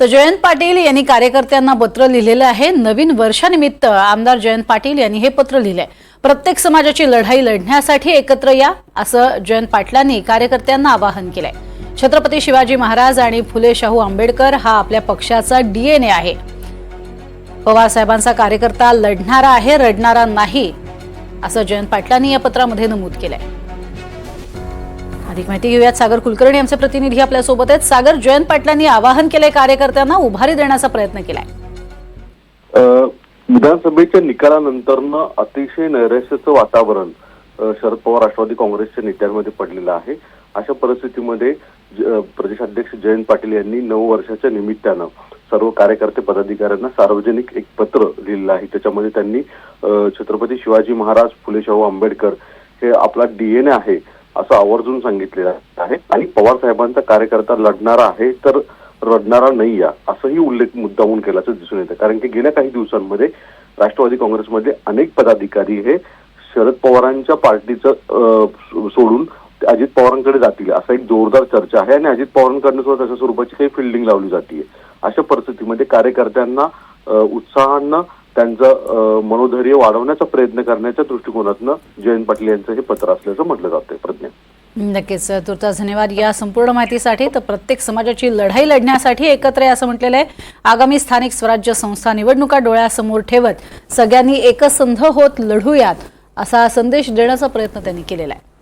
तर जयंत पाटील यांनी कार्यकर्त्यांना पत्र लिहिलेलं आहे. नवीन वर्षानिमित्त आमदार जयंत पाटील यांनी हे पत्र लिहिलंय. प्रत्येक समाजाची लढाई लढण्यासाठी एकत्र या असं जयंत पाटलांनी कार्यकर्त्यांना आवाहन केलंय. छत्रपती शिवाजी महाराज आणि फुले शाहू आंबेडकर हा आपल्या पक्षाचा डीएनए आहे. पवार साहेबांचा कार्यकर्ता लढणारा आहे रडणारा नाही असं जयंत पाटलांनी या पत्रामध्ये नमूद केलंय. अधिक माहिती घेऊयात. सागर कुलकर्णी आमचे प्रतिनिधी आपल्यासोबत आहेत. सागर जयंत पाटलांनी आवाहन केलंय कार्यकर्त्यांना उभारी देण्याचा प्रयत्न केलाय. विधानसभेच्या निकालानंतरनं अतिशय नैराश्याचं वातावरण शरद पवार राष्ट्रवादी काँग्रेसच्या नेत्यांमध्ये पडलेलं आहे. अशा परिस्थितीमध्ये प्रदेशाध्यक्ष जयंत पाटील यांनी नऊ वर्षाच्या निमित्तानं सर्व कार्यकर्ते पदाधिकाऱ्यांना सार्वजनिक एक पत्र लिहिलेलं आहे. त्याच्यामध्ये त्यांनी छत्रपती शिवाजी महाराज फुले शाहू आंबेडकर हे आपला डीएनए आहे. असं आवर्जून सांगितलेलं आहे. आणि पवार साहेबांचा कार्यकर्ता लढणारा आहे तर रडणारा नाही या असंही उल्लेख मुद्दामून केल्याचं दिसून येतं. कारण की गेल्या काही दिवसांमध्ये राष्ट्रवादी काँग्रेसमध्ये अनेक पदाधिकारी हे शरद पवारांच्या पार्टीचं सोडून अजित पवारांकडे जातील असा एक जोरदार चर्चा आहे. आणि अजित पवारांकडनं सुद्धा तशा स्वरूपाची काही फिल्डिंग लावली जाते अशा परिस्थितीमध्ये कार्यकर्त्यांना उत्साहानं त्यांचं मनोधैर्य वाढवण्याचा प्रयत्न करण्याच्या दृष्टिकोनातनं जयंत पाटील यांचं हे पत्र असल्याचं म्हटलं जाते प्रज्ञा. नक्कीच तुर्तास धन्यवाद. या संपूर्ण माहितीसाठी तर प्रत्येक समाजाची लढाई लढण्यासाठी एकत्र आहे असं म्हटलेलं आहे. आगामी स्थानिक स्वराज्य संस्था निवडणुका डोळ्यासमोर ठेवत सगळ्यांनी एकसंध होत लढूयात असा संदेश देण्याचा प्रयत्न त्यांनी केलेला आहे.